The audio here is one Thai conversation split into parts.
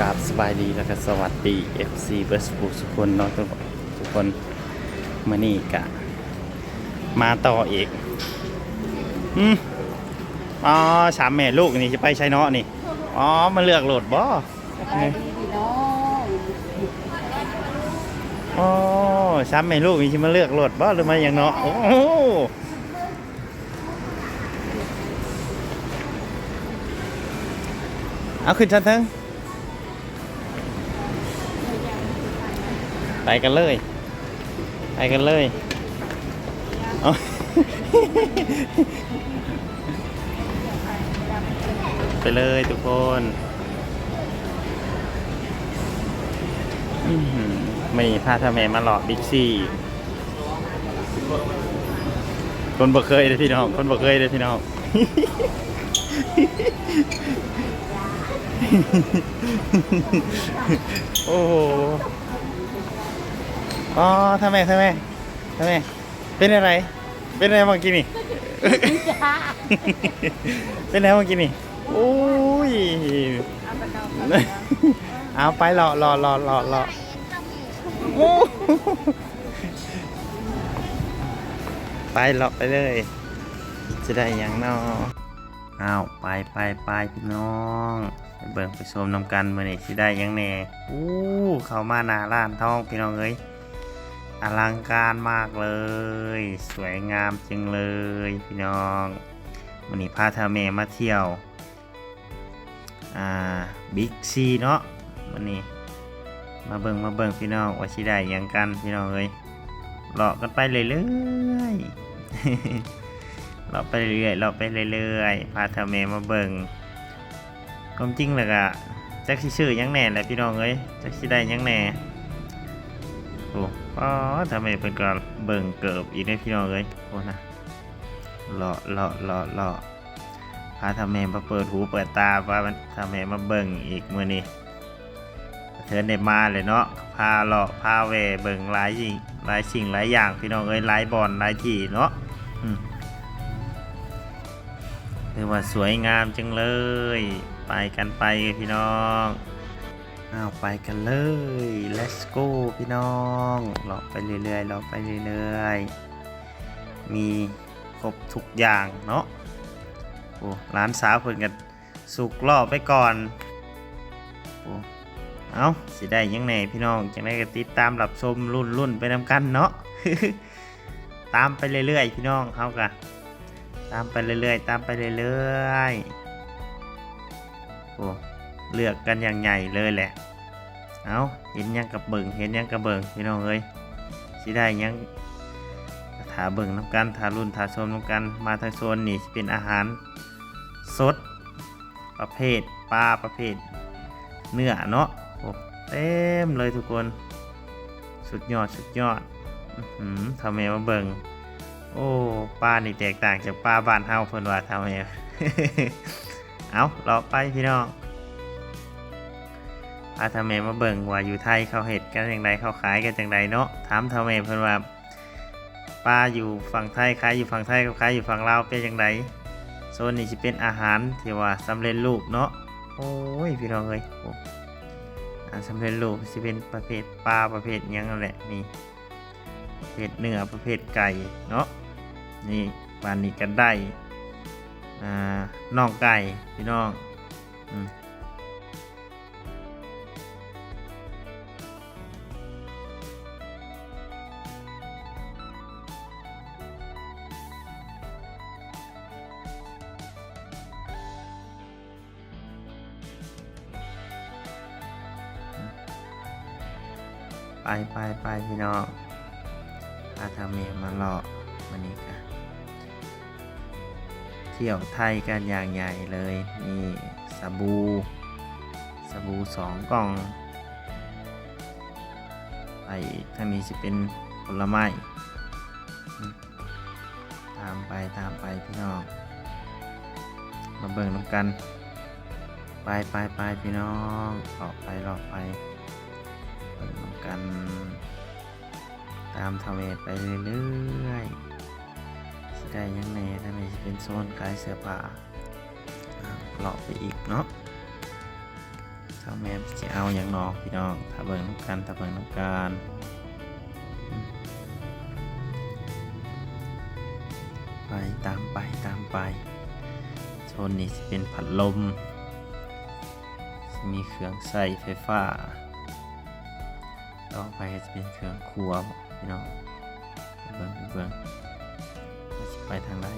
กราบสบายดีแล้วก็สวัสดี FC เบิร์สบูทุกคนเนาะทุกทุกคนมื่อนี้กะ มาต่ออีกอืมอ๋อสามแม่ลูกนี่จะไปใช้เนาะนี่ อ๋อ มาเลือกโหลดบ่ไปดีพี่น้องอ๋อสามแม่ลูกนี่จะมาเลือกโหลดบ่หรือมาอย่างเนาะโอ้โหเอาขึ้นชั้นเทั้ง ไปกันเลย ไปกันเลยเอาไปเลยทุกคนไม่พาทำแม่มาหลอกบิ๊กซี่คนบ่เคยเลยพี่น้อง คนบ่เคยเลยพี่น้องโอ้ อ๋อทำไมทำไมทำไมเป็นอะไร เป็นอะไรเมื่อกี้นี่จ้าเป็นแล้วเมื่อกี้นี่โอ้ย เอาไปนอนเอาไปรอรอรอรอรอโอ้ไปรอไปเลย จะได้อย่างนออ้าวไปไปไปพี่น้องไปเบิ่งไปชมนำกันมื่อนี้สิได้หยังแหน่อู้เข้ามาหน้าร้านทองพี่น้องเอ้ย อลังการมากเลย สวยงามจังเลยพี่น้องวันนี้พาเทาเมมาเที่ยวอ่าบิ๊กซีเนาะวันนี้มาเบิงมาเบิงพี่น้องว่าสิได้ยังกันพี่น้องเอ้ยเลาะกันไปเรื่อยๆเลาะไปเรื่อยๆเลาะไปเรื่อยๆพาเทาเมมาเบิงความจริงแล้วก็จักสิชื่อยังแน่แหละพี่น้องเอ้ยจักสิได้ยังแน่โอ้ อ๋อทำไมเป็นก็เบิ่งเกิบอีกได้พี่น้องเอ้ยโอ้นะเลาะเลาะเลาะเลาะพาทำแม่มาเปิดหูเปิดตาว่าทำแม่มาเบิ่งอีกมือนี้เธอได้มาเลยเนาะพาเลาะพาเวเบิ่งหลายสิ่งหลายสิ่งหลายอย่างพี่น้องเอ้ยหลายบอลหลายที่เนาะอืมคือว่าสวยงามจังเลย ไปกันไปพี่น้อง อ้าวไปกันเลย let's go พี่น้องเลาไปเรื่อยๆเลาไปเรื่อยๆ มีครบทุกอย่างเนาะ โอ้ร้านสาวเพิ่นกันสุกรอบไปก่อน โอ้เอาสิได้ยังไงพี่น้องจังได้ก็ติดตามรับชมรุ่นรุ่นไปนำกันเนาะ ตามไปเรื่อยๆ พี่น้องเขากะตามไปเรื่อยๆ ตามไปเรื่อยๆ โอ้ เลือกกันอย่างใหญ่เลยแหละ เอาเห็นยังกับเบิงเห็นยังกับเบิงพี่น้องเอ้ยสิได้ยังถาเบิงน้ำกันถารุ่นถาชมน้ำกันมาทางโซนนี่เป็นอาหารสด ประเภทปลาประเภท เนื้อเนาะโอ้เต็มเลยทุกคน สุดยอดสุดยอดอื้อหือทำไมมาเบิงโอ้ปลานี่แตกต่างจากปลาบ้านเฮาเพิ่นว่าทำไมเอาเราไปพี่น้อง ปลาทำไมมาเบิงว่าอยู่ไทยเขาเห็ดกันอย่างไรเขาขายกันอย่างไรเนาะถามทำไมเพิ่นว่าปลาอยู่ฝั่งไทยขายอยู่ฝั่งไทยเขาขายอยู่ฝั่งลาวเป็นอย่างไรโซนนี้จะเป็นอาหารที่ว่าสำเร็จรูปเนาะโอ้ยพี่น้องเอ้ยอาหารสำเร็จรูปจะเป็นประเภทปลาประเภทยังนั่นแหละนี่ประเภทเนื้อประเภทไก่เนาะนี่บานนี้กันได้อ่าน่องไก่พี่น้องอืม ไปไปไปพี่น้องพาทาเมมาเลาะวันนี้ค่ะเที่ยวไทยกันอย่างใหญ่เลยนี่สบู่สบู่สองกล่อง ไปอีกทางนี้จะเป็นผลไม้ตามไปตามไปพี่น้องมาเบิ่งน้ำกัน ไปไปไปพี่น้องออกไปรอไป กัน ตามทะเลไปเรื่อยๆสิได้ยังแหน่ถ้าไม่เป็นโซนขายเสื้อผ้าอ่าเลาะไปอีกเนาะเจ้าแม่จะเอาอย่างนอกพี่น้องถ้าเบิ่งน้ำกันถ้าเบิ่งน้ำกันไปตามไปตามไปโซนนี้จะเป็นผัดลม มีเครื่องใส่ไฟฟ้า ต่อไปจะเป็นเครื่องครัวพี่น้องเบิ่งเบิ่งไปทางใด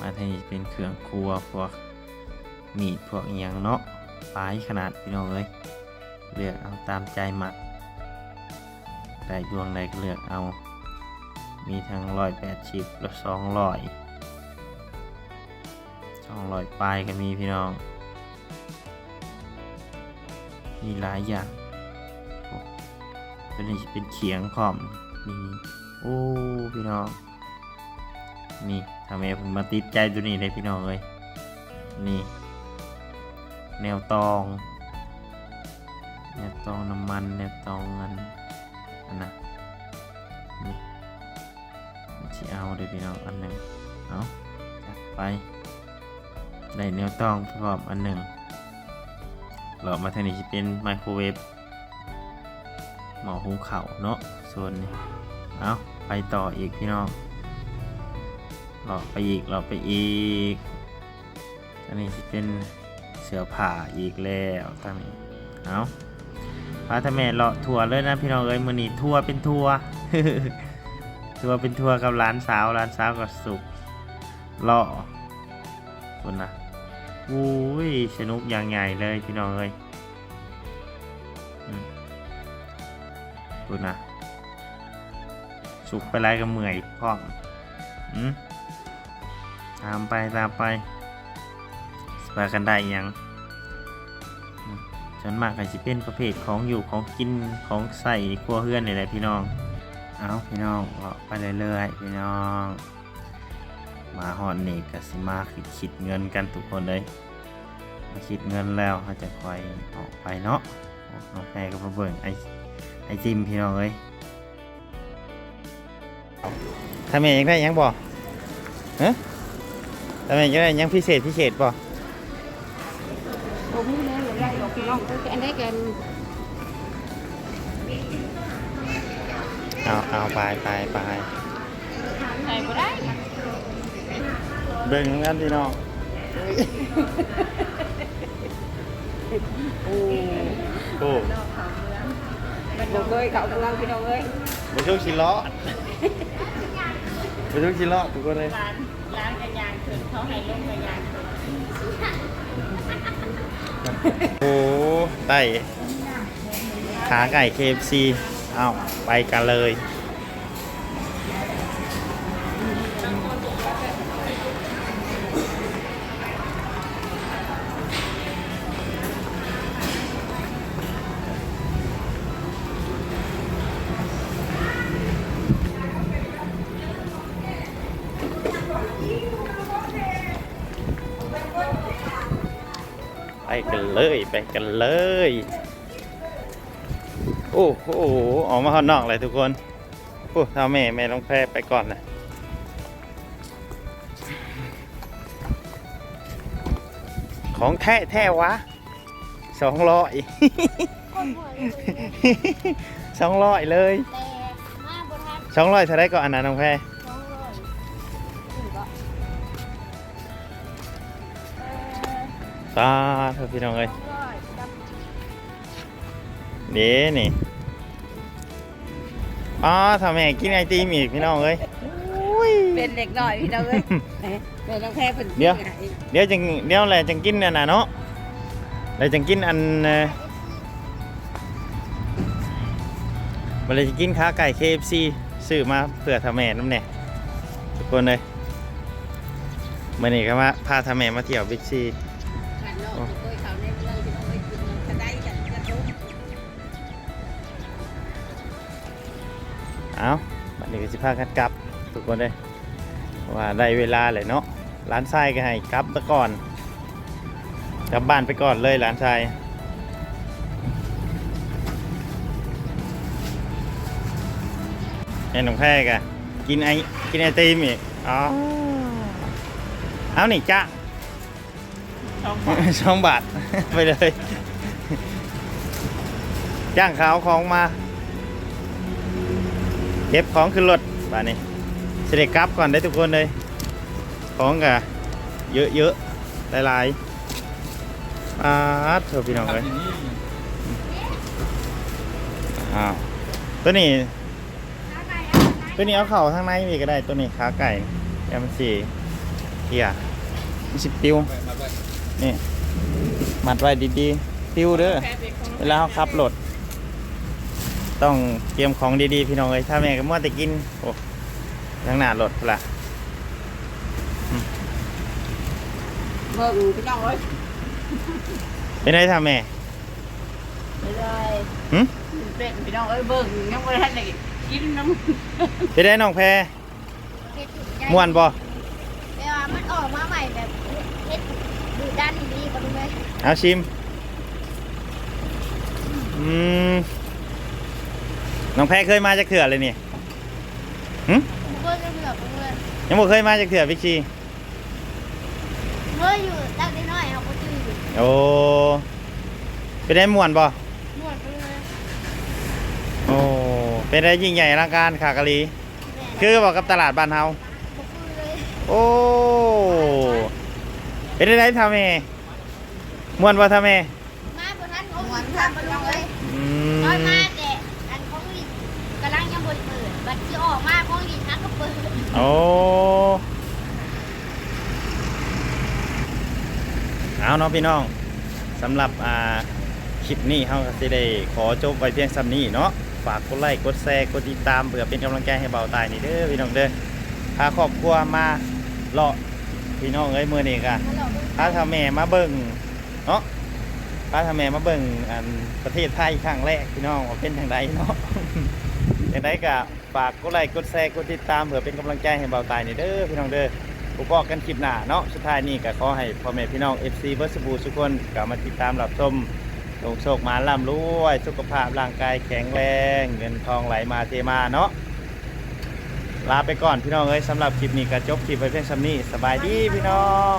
มาทางนี้เป็นเครื่องครัวพวกมีดพวกอหย่างเนาะปลายขนาดพี่น้องเอ้ยเลือกเอาตามใจมักได้ดวงใดก็เลือกเอา มีทั้งร้อยแปดสิบและสองร้อยสองร้อยปลายก็มีพี่น้อง มีหลายอย่าง ตัวนี้จะเป็นเขียงพร้อมมีโอ้พี่น้องนี่ทำไมผมมาติดใจตัวนี้เลยพี่น้องเลยนี่ แนวตอง แนวตองน้ำมัน แนวตองเงินอันนะนี่จะเอาเลยพี่น้องอันหนึ่งเอาจัดไปได้แนวตองพร้อมอันหนึ่งหลอมาทางนี้จะเป็นไมโครเวฟ หมอหุงเข่าเนาะส่วนนี้เอาไปต่ออีกพี่น้องหลอกไปอีกหลอกไปอีกอันนี้จะเป็นเสือผ่าอีกแล้วตอนนี้เอาพาทแม่เลาะทัวร์เลยนะพี่น้องเอ้ยมือนี้ทัวร์เป็นทัวร์ทัวร์เป็นทัวร์กับร้านสาวร้านสาวกับสุกเลาะคนนะอุ้ยสนุกอย่างใหญ่เลยพี่น้องเอ้ย ดูนะ สุกไปไรก็เมื่อยพร้อมอืมตามไปตามไปสปากันได้ยังอืมส่วนมากก็จะเป็นประเภทของอยู่ของกินของใส่ครัวเฮือนนี่แหละพี่น้อง เอาพี่น้องเลาะไปเรื่อยๆพี่น้อง มาหอนนี่ก็สิมาคิดคิดเงินกันทุกคนเลยมาคิดเงินแล้วเขาจะคอยออกไปเนาะน้องแพรก็มาเบิ่งไอ ไอจิมพี่น้องเอ้ยทำเองยังได้ยังบ่ฮะทำเองยังได้ยังพิเศษพิเศษบ่ผมนี่เลยได้หรอกพี่น้องคืออันนี้กันเอาเอาไปไปไปใส่บ่ได้เบิ่งกันพี่น้องโอ้โอ้ มันบ่เคยเข้ากับเราพี่น้องเอ้ยมาช่วงชิล้อมาช่วงชิล้อทุกคนเลยร้านร้านกระยางขึ้นเขาให้ลงกระยางขึ้นโอ้ไต่ขาไก่ KFC เอาไปกันเลย เลยไปกันเลย โอ้โหออกมาข้างนอกเลยทุกคนโอ้ท้าแม่แม่ต้องแพ้ไปก่อนนะของแท้แท้วะสองร้อยสองร้อยเลยแต่มาบ่ทันสองร้อยเท่าไรก็อันนั้นน้องแพ้ ตาเถอะพี่น้องเอ้ย200กับเดี๋ยวนี่อ๋อทำแม่กินไอติมอีกพี่น้องเอ้ยอุ้ยเป็นเด็กน้อยพี่น้องเอ้ยแม่ต้องแพ้เพิ่นเดี๋ยวเดี๋ยวจังเดี๋ยวแหละจังกินน่ะนะเนาะแล้วจังกินอันเอ่อวันเลยจะกินขาไก่ KFC ซื้อมาเพื่อทำแม่น้ำเนี่ยทุกคนเลยมื่อนี้ก็มาพาทำแม่มาเที่ยวบิ๊กซี เอาวันนี้ก็จะพากันกลับทุกคนเลยว่าได้เวลาเลยเนาะร้านทรายก็ให้กลับไปก่อนกลับบ้านไปก่อนเลยร้านทรายไอ้หนุ่มแพรกะกินไอกินไอติมอีกอ๋อเอาหนิจ้าสองสองบาทไปเลย จ้างเขาเอาของมา เก็บของขึ้นรถบ้านนี้เสด็จกลับก่อนได้ทุกคนเลย ของกะเยอะๆหลายๆอาเถอะพี่น้องเลยอ้าวตัวนี้ ตัวนี้เอาเข่าทางในมีก็ได้ตัวนี้ขาไก่ยามันสีเฮียมันสิปิวนี่มัดไว้ดีๆปิวเด้อเวลาเขาขับรถ ต้องเตรียมของดีๆ พี่น้องเลยถ้าแม่ก็มัวแต่กินโอ้ทางหน้ารถพุ่นละเบิ่งพี่น้องเอ้ยเป็นไงท่าแม่ไปเลยหึเป็นพี่น้องเอ้ยเบิ่งยังบ่ทันได้กินน้ำเป็นไงน้องแพรม่วนบ่เวลามันออกมาใหม่แบบเฮ็ดดูด้านนี้ก็ดูไหมเอาชิมอืม น้องแพรเคยมาจากเถื่อเลยนี่หึเมื่อจะเหลือเมื่อยังบ่เคยมาจากเถื่อพี่ชีเมื่ออยู่ตั้งน้อยเอาก็จืดโอ้เป็นไงม่วนบ่หมดไปเลยโอ้เป็นไงยิ่งใหญ่อลังการขากะลี แม่คือบอกกับตลาดบ้านเฮาบ่คือเลยโอ้เป็นได้ทำเมมวนว่าทำเมมาบนนั้นเขาวันทำไปเลยอืน้อยมากมแโอ้เอาเนาะพี่น้องสำหรับอ่าคลิปนี้เขาจะได้ขอจบไวเพียงซ้ำนี้เนาะฝากกดไลค์กดแชร์กดติดตามเพื่อเป็นกำลังใจให้เบาตายนี่เด้อพี่น้องเด้อพาครอบครัวมาเลาะพี่น้องเอ้ยมือนี้กันพาทาแม่มาเบิ่งเนาะพาทาแม่มาเบิ่งอันประเทศไทยครั้งแรกพี่น้องว่าเป็นทางใดเนาะอย่างไรก็ ฝากกดไลค์กดแชร์กดติดตามเพื่อเป็นกำลังใจให้เบาตายนี่เด้อพี่น้องเด้อผมบอกกันคลิปหน้าเนาะสุดท้ายนี้ก็ขอให้พ่อแม่พี่น้อง FC เบิร์สบูทุกคนกลับมาติดตามรับชมโชคโชคมาล่ำรวยสุขภาพร่างกายแข็งแรง เงินทองไหลมาเทมาเนาะลาไปก่อนพี่น้องเอ้ยสำหรับคลิปนี้ก็จบคลิปไปเพียงซ้ำนี้สบายดีพี่น้อง